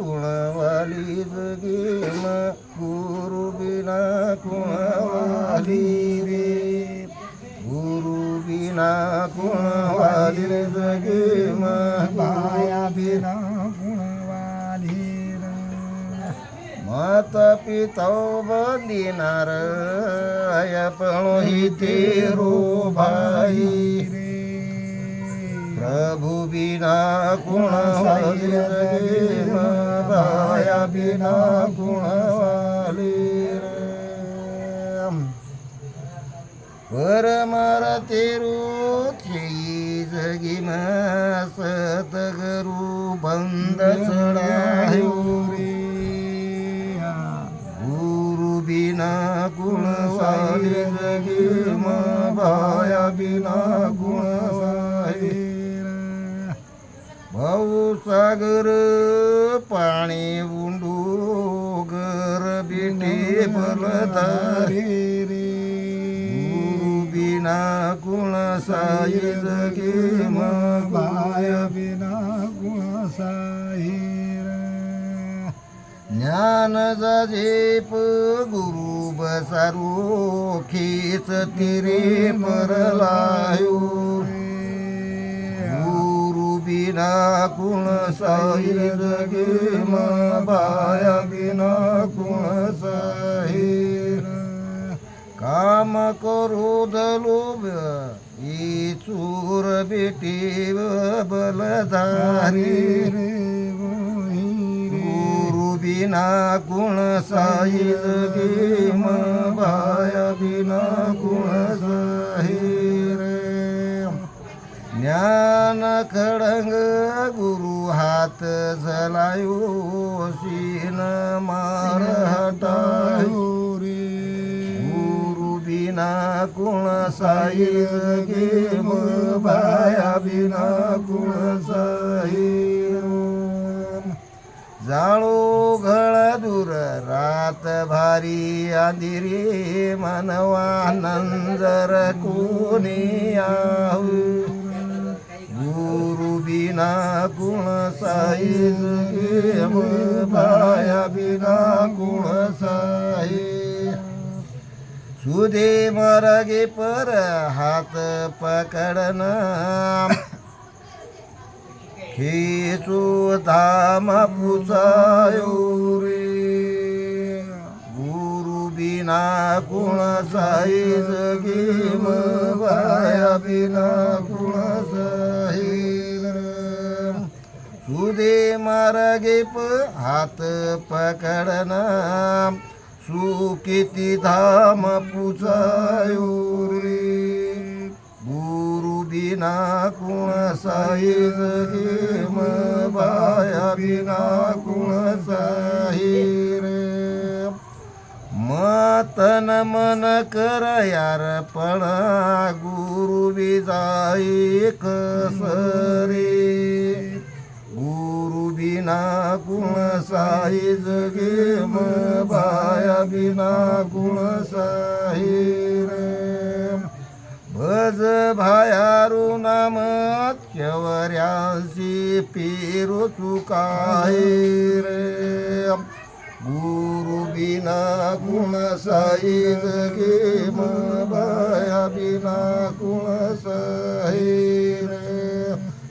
कुणवाली game गुरु बिना कुणवाली रे. गुरु बिना कुणवाली रे जगी बाया बिना गुणवाली माता पिता बंदिनार पणो ही तेरो भाई रे. प्रभु बिना कुणवाली भाया बिना गुणवाली रे परमार तेरू जगी सतगुरु बंद चढायो गुरु बिना गुणवाली जगी भाया बिना गुणवाली सागर पाणी उंडू घर बिटे बलदारी रे. गुरु बिना गुण साई जगे माया बिना गुण साहिर ज्ञान जाजेप गुरु बसारू खीच तिरे परलायो बिना गुण साई जगे बाया बिना गुण साहिर काम करू दलोब ई चूर बेटी बलधारी। गुरु बिना गुण साई जगे बाया बिना खडंग गुरु हात झलायो सीन मार हटायुरी गुरु बिना कुण साई गे बाया बिना कुण साई जाळो घळा दूर रात भारी आंदिरी मानवा नंजर कोणी आहू. बिना गुण साईज गेम माया बिना गुण साई सुदे मरगे पर हात पकडना. खेचू धाम पुसायो रे गुरु बिना गुण साई गेम माया बिना गुण साई उदे मार्गे प हात पकडना. सुकिती धाम पुसायो गुरु बिना कुण साई जगे बाया बिना कुण साई रे मातन मन कर यार पण गुरु विजाई कसरी. गुण साई जगे बाया बिना गुण साई रे भज भायारू नाम चवऱ्यासी पेरू चुकाय रे गुरु बिना गुण साई जगे बाया बिना गुण साई